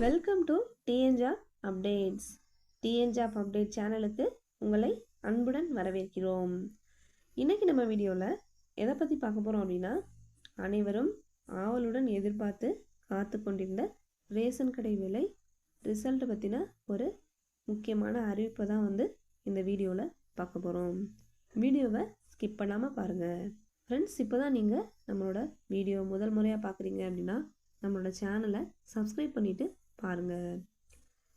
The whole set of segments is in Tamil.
Welcome to TN job updates TN job update சேனலுக்கு உங்களை அன்புடன் வரவேற்கிறோம். இன்றைக்கி நம்ம வீடியோவில் எதை பற்றி பார்க்க போகிறோம் அப்படின்னா அனைவரும் ஆவலுடன் எதிர்பார்த்து காத்து கொண்டிருந்த ரேஷன் கடை விலை ரிசல்ட்டை பற்றின ஒரு முக்கியமான அறிவிப்பை தான் வந்து இந்த வீடியோவில் பார்க்க போகிறோம் வீடியோவை ஸ்கிப் பண்ணாமல் பாருங்கள் ஃப்ரெண்ட்ஸ் இப்போ தான் நீங்கள் நம்மளோட வீடியோ முதல் முறையாக பார்க்குறீங்க அப்படின்னா நம்மளோட சேனலை சப்ஸ்கிரைப் பண்ணிவிட்டு பாருங்கள்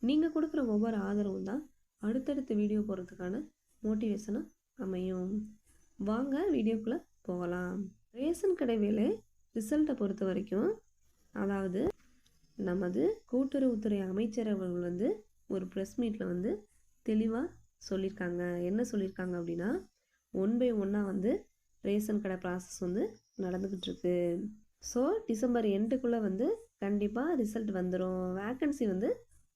நீங்கள் கொடுக்குற ஒவ்வொரு ஆதரவும் தான் அடுத்தடுத்த வீடியோ போகிறதுக்கான மோட்டிவேஷனாக அமையும். வாங்க வீடியோக்குள்ளே போகலாம். ரேஷன் கடை வேலை ரிசல்ட்டை பொறுத்த வரைக்கும் அதாவது நமது கூட்டுறவுத்துறை அமைச்சர் அவர்கள் வந்து ஒரு ப்ரெஸ் மீட்டில் வந்து தெளிவாக சொல்லியிருக்காங்க என்ன சொல்லியிருக்காங்க அப்படின்னா ஒன் பை ஒன்னாக வந்து ரேஷன் கடை ப்ராசஸ் வந்து நடந்துக்கிட்டு இருக்கு. ஸோ டிசம்பர் எண்டுக்குள்ளே வந்து கண்டிப்பாக ரிசல்ட் வந்துடும் வேக்கன்சி வந்து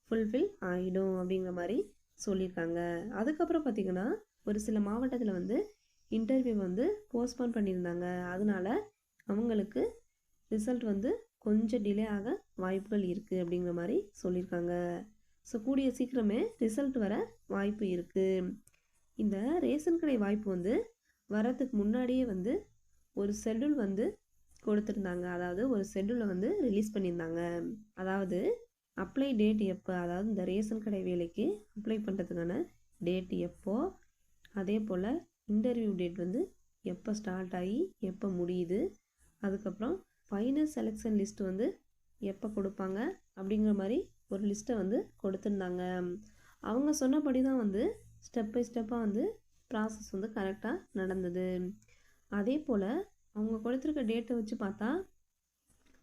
ஃபுல்ஃபில் ஆகிடும் அப்படிங்கிற மாதிரி சொல்லியிருக்காங்க. அதுக்கப்புறம் பார்த்திங்கன்னா ஒரு சில மாவட்டத்தில் வந்து இன்டர்வியூ வந்து போஸ்ட்போன் பண்ணியிருந்தாங்க. அதனால அவங்களுக்கு ரிசல்ட் வந்து கொஞ்சம் டிலே ஆக வாய்ப்புகள் இருக்குது அப்படிங்கிற மாதிரி சொல்லியிருக்காங்க. ஸோ கூடிய சீக்கிரமே ரிசல்ட் வர வாய்ப்பு இருக்குது இந்த ரேஷன் கடை வாய்ப்பு வந்து வரத்துக்கு முன்னாடியே வந்து ஒரு ஷெட்யூல் வந்து கொடுத்துருந்தாங்க. அதாவது ஒரு ஷெட்யூலை வந்து ரிலீஸ் பண்ணியிருந்தாங்க. அதாவது அப்ளை டேட் எப்போ அதாவது இந்த ரேஷன் கடை வேலைக்கு அப்ளை பண்ணுறதுக்கான டேட் எப்போ அதே போல் இன்டர்வியூ டேட் வந்து எப்போ ஸ்டார்ட் ஆகி எப்போ முடியுது அதுக்கப்புறம் ஃபைனல் செலெக்ஷன் லிஸ்ட் வந்து எப்போ கொடுப்பாங்க அப்படிங்கிற மாதிரி ஒரு லிஸ்ட்டை வந்து கொடுத்துருந்தாங்க. அவங்க சொன்னபடி தான் வந்து ஸ்டெப் பை ஸ்டெப்பாக வந்து ப்ராசஸ் வந்து கரெக்டாக நடந்தது. அதே போல் அவங்க கொடுத்துருக்க டேட்டை வச்சு பார்த்தா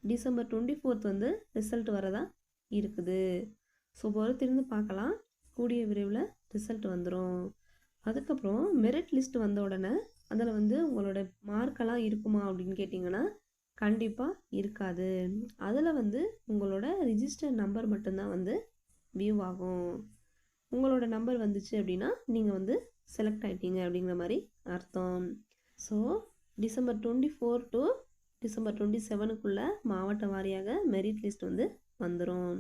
டிசம்பர் டுவெண்ட்டி ஃபோர்த் வந்து ரிசல்ட் வரதா இருக்குது. ஸோ பொறுத்திருந்து பார்க்கலாம். கூடிய விரைவில் ரிசல்ட் வந்துடும் அதுக்கப்புறம் மெரிட் லிஸ்ட் வந்த உடனே அதில் வந்து உங்களோட மார்க்கெல்லாம் இருக்குமா அப்படின்னு கேட்டிங்கன்னா கண்டிப்பாக இருக்காது. அதில் வந்து உங்களோட ரிஜிஸ்டர் நம்பர் மட்டும்தான் வந்து வியூ ஆகும். உங்களோட நம்பர் வந்துச்சு அப்படின்னா நீங்கள் வந்து செலக்ட் ஆகிட்டீங்க அப்படிங்கிற மாதிரி அர்த்தம். So December twenty four to December twenty செவனுக்குள்ளே மாவட்ட வாரியாக மெரிட் லிஸ்ட் வந்து வந்துடும்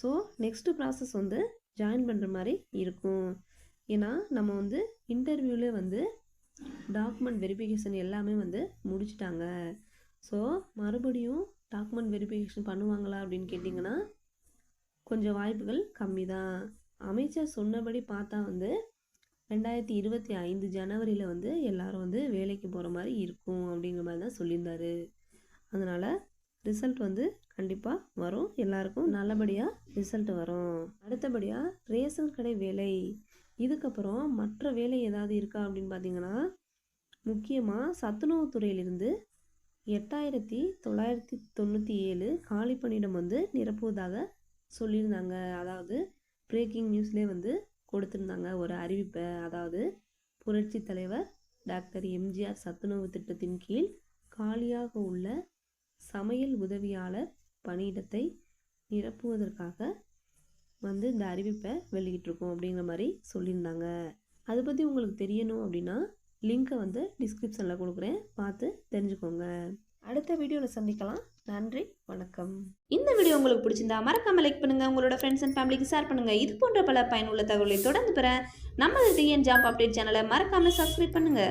ஸோ நெக்ஸ்ட்டு ப்ராசஸ் வந்து ஜாயின் பண்ணுற மாதிரி இருக்கும். ஏன்னா நம்ம வந்து இன்டர்வியூவில் வந்து டாக்குமெண்ட் வெரிஃபிகேஷன் எல்லாமே வந்து முடிச்சிட்டாங்க. ஸோ மறுபடியும் டாக்குமெண்ட் வெரிஃபிகேஷன் பண்ணுவாங்களா அப்படின்னு கேட்டிங்கன்னா கொஞ்சம் வாய்ப்புகள் கம்மி தான் அமைச்சர் சொன்னபடி பார்த்தா வந்து ரெண்டாயிரத்தி இருபத்தி ஐந்து ஜனவரியில் வந்து எல்லாரும் வந்து வேலைக்கு போகிற மாதிரி இருக்கும் அப்படிங்கிற மாதிரி தான் சொல்லியிருந்தார். அதனால் ரிசல்ட் வந்து கண்டிப்பாக வரும். எல்லாருக்கும் நல்லபடியாக ரிசல்ட் வரும். அடுத்தபடியாக ரேஷன் கடை வேலை. இதுக்கப்புறம் மற்ற வேலை ஏதாவது இருக்கா அப்படின்னு பார்த்தீங்கன்னா முக்கியமாக சத்துணவுத்துறையிலிருந்து எட்டாயிரத்தி தொள்ளாயிரத்தி தொண்ணூற்றி ஏழு காலி பணியிடம் வந்து நிரப்புவதாக சொல்லியிருந்தாங்க. அதாவது பிரேக்கிங் நியூஸ்லேயே வந்து கொடுத்துருந்தாங்க. ஒரு அறிவிப்பை அதாவது புரட்சி தலைவர் டாக்டர் எம்ஜிஆர் சத்துணவு திட்டத்தின் கீழ் காலியாக உள்ள சமையல் உதவியாளர் பணியிடத்தை நிரப்புவதற்காக வந்து இந்த அறிவிப்பை வெளியிட்டிருக்கோம் அப்படிங்கிற மாதிரி சொல்லியிருந்தாங்க. அதை பற்றி உங்களுக்கு தெரியணும் அப்படின்னா லிங்க்கை வந்து டிஸ்கிரிப்ஷனில் கொடுக்குறேன். பார்த்து தெரிஞ்சுக்கோங்க. அடுத்த வீடியோவில் சந்திக்கலாம். நன்றி வணக்கம். இந்த வீடியோ உங்களுக்கு பிடிச்சிருந்தா மறக்காம லைக் பண்ணுங்க உங்களோட ஃப்ரெண்ட்ஸ் அண்ட் ஃபேமிலிக்கு ஷேர் பண்ணுங்க. இது போன்ற பல பயனுள்ள தகவலை தொடர்ந்து பெற நமது டிஎன் ஜாப் அப்டேட் சேனலை மறக்காம சப்ஸ்கிரைப் பண்ணுங்க.